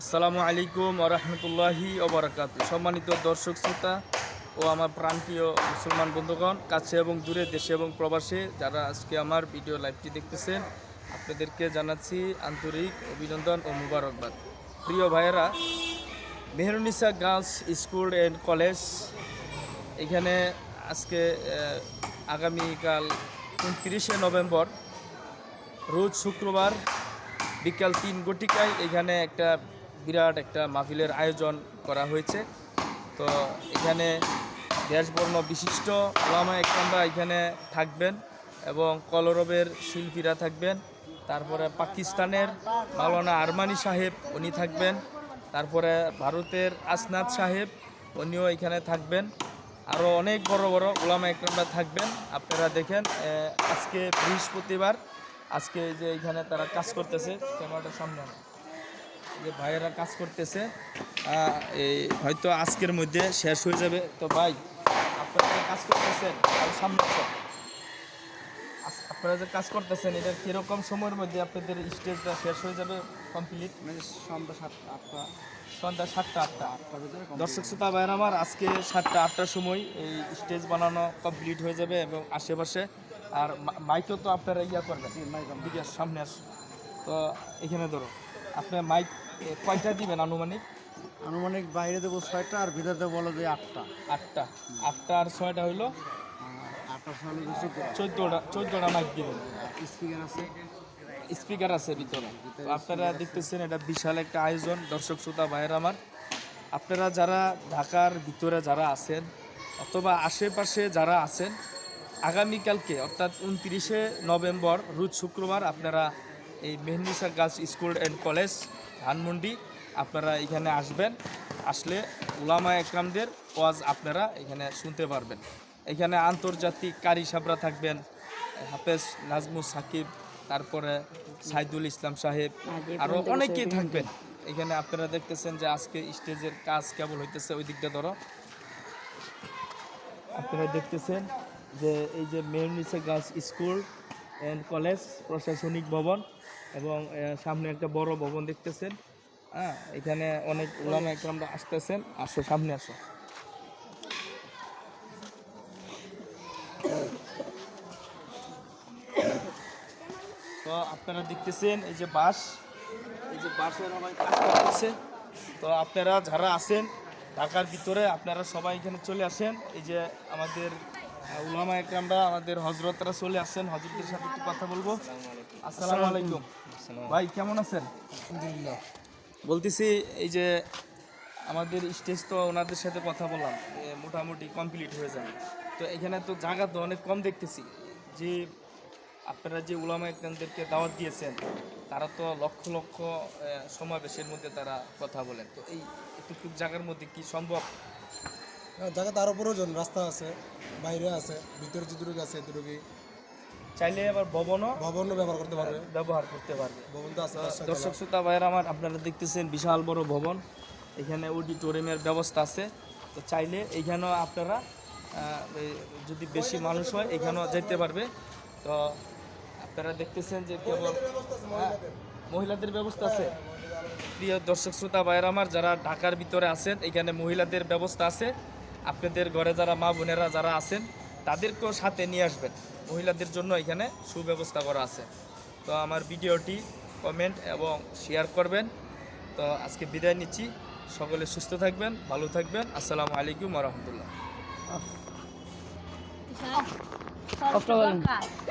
আসসালামু আলাইকুম আরহামতুল্লাহি ওবরাকাত সম্মানিত দর্শক, শ্রোতা ও আমার প্রান্তীয় মুসলমান বন্ধুগণ, কাছে এবং দূরে, দেশে এবং প্রবাসে যারা আজকে আমার ভিডিও লাইভটি দেখতেছেন, আপনাদেরকে জানাচ্ছি আন্তরিক অভিনন্দন ও মুবারকবাদ। প্রিয় ভাইয়েরা, Mehrunnisa girls school and college এখানে আজকে আগামীকাল উনত্রিশে নভেম্বর, রোজ শুক্রবার বিকাল তিন গটিকায় এখানে একটা বিরাট একটা মাহফিলের আয়োজন করা হয়েছে। তো এখানে দেশবর্ণ বিশিষ্ট ওলামা একরামরা এখানে থাকবেন এবং কলরবের শিল্পীরা থাকবেন। তারপরে পাকিস্তানের মাওলানা আরমানি সাহেব উনি থাকবেন। তারপরে ভারতের আসনাদ সাহেব উনিও এখানে থাকবেন। আরও অনেক বড় বড় ওলামা একরামরা থাকবেন। আপনারা দেখেন আজকে বৃহস্পতিবার। আজকে যে এখানে তারা কাজ করতেছে ক্যামেরাটার সামনে যে ভাইয়েরা কাজ করতেছে এই হয়তো আজকের মধ্যে শেষ হয়ে যাবে। তো ভাই আপনারা যে কাজ করতেছেন আর সামনে আপনারা যে কাজ করতেছেন এটা কীরকম সময়ের মধ্যে আপনাদের স্টেজটা শেষ হয়ে যাবে কমপ্লিট মানে সন্ধ্যা সাতটা আটটা। সন্ধ্যা সাতটা আটটা। আটটার ভিতরে দর্শক শ্রোতা ভাইয়ের আমার আজকে সাতটা আটটার সময় এই স্টেজ বানানো কমপ্লিট হয়ে যাবে এবং আশেপাশে আর মাইকও তো আপনারা ইয়া করবেন। দিকে সামনে আস। তো এখানে ধরো আপনার মাইক কয়টা দিবেন আনুমানিক? আনুমানিক বাইরে দেবো ছয়টা আর ভিতরে দেবো বলো যে আটটা। আটটা। আটটা আর ছয়টা হইল? হলো চোদ্দটা মাইক দিবেন। স্পিকার আছে। স্পিকার আছে ভিতরে। আপনারা দেখতেছেন এটা বিশাল একটা আয়োজন দর্শক শ্রোতা ভাইয়ের আমার। আপনারা যারা ঢাকার ভিতরে যারা আছেন অথবা আশেপাশে যারা আছেন আগামীকালকে অর্থাৎ উনত্রিশে নভেম্বর রোজ শুক্রবার আপনারা এই Mehrunnisa girls school and college Dhanmondi আপনারা এখানে আসবেন আসলে উলামা একরামদের ওয়াজ আপনারা এখানে শুনতে পারবেন। এখানে আন্তর্জাতিক কারি সাবরা থাকবেন হাফেজ নাজমুস সাকিব তারপরে সাইদুল ইসলাম সাহেব আরও অনেকেই থাকবেন। এখানে আপনারা দেখতেছেন যে আজকে স্টেজের কাজ কেবল হইতেছে ওই দিকটা ধরো। আপনারা দেখতেছেন যে এই যে Mehrunnisa girls school and college প্রশাসনিক ভবন। এবং সামনে একটা বড় ভবন দেখতেছেন। হ্যাঁ এখানে অনেক ওলামা একরামরা আসতেছেন। আসো, সামনে আসো। তো আপনারা দেখতেছেন, এই যে বাস এই যে বাসের কাজ করতেছে। তো আপনারা যারা আছেন, ঢাকার ভিতরে আপনারা সবাই এখানে চলে আসেন। এই যে আমাদের উলামা একরামরা আমাদের হজরতরা চলে আসেন হজরতের সাথে একটু কথা বলব। আসসালামু আলাইকুম। ভাই কেমন আছেন? আলহামদুলিল্লাহ। বলতেছি এই যে আমাদের স্টেজ তো ওনাদের সাথে কথা বললাম মোটামুটি কমপ্লিট হয়ে যাবে। তো এখানে তো জায়গা তো অনেক কম দেখতেছি। যে আপনারা যে উলামা একরামদেরকে দাওয়াত দিয়েছেন তারা তো লক্ষ লক্ষ সমাবেশের মধ্যে তারা কথা বলেন। তো এই একটু জায়গার মধ্যে কি সম্ভব? জায়গা তার উপরেও প্রয়োজন রাস্তা আছে বাইরে আছে ভিতরে যেটুকু আছে এতটুকু চাইলে আবার ভবনও ভবনও ব্যবহার করতে পারবে। ব্যবহার করতে পারবে। ভবন তো আছে দর্শক শ্রোতা ভাইয়ের আমার আপনারা দেখতেছেন বিশাল বড় ভবন। এখানে অডিটোরিয়ামের ব্যবস্থা আছে। তো চাইলে এইখানেও আপনারা যদি বেশি মানুষ হয় এখানেও যেতে পারবে। তো আপনারা দেখতেছেন যে কেবল হ্যাঁ, মহিলাদের ব্যবস্থা আছে। প্রিয় দর্শক শ্রোতা ভাইয়ের আমার যারা ঢাকার ভিতরে আছেন এখানে মহিলাদের ব্যবস্থা আছে। আপনাদের ঘরে যারা মা বোনেরা যারা আছেন, তাদেরকেও সাথে নিয়ে আসবেন। মহিলাদের জন্য এখানে সুব্যবস্থা করা আছে। তো আমার ভিডিওটি কমেন্ট এবং শেয়ার করবেন। তো আজকে বিদায় নিচ্ছি। সকলে সুস্থ থাকবেন, ভালো থাকবেন। আসসালামু আলাইকুম রহমতুল্লাহ।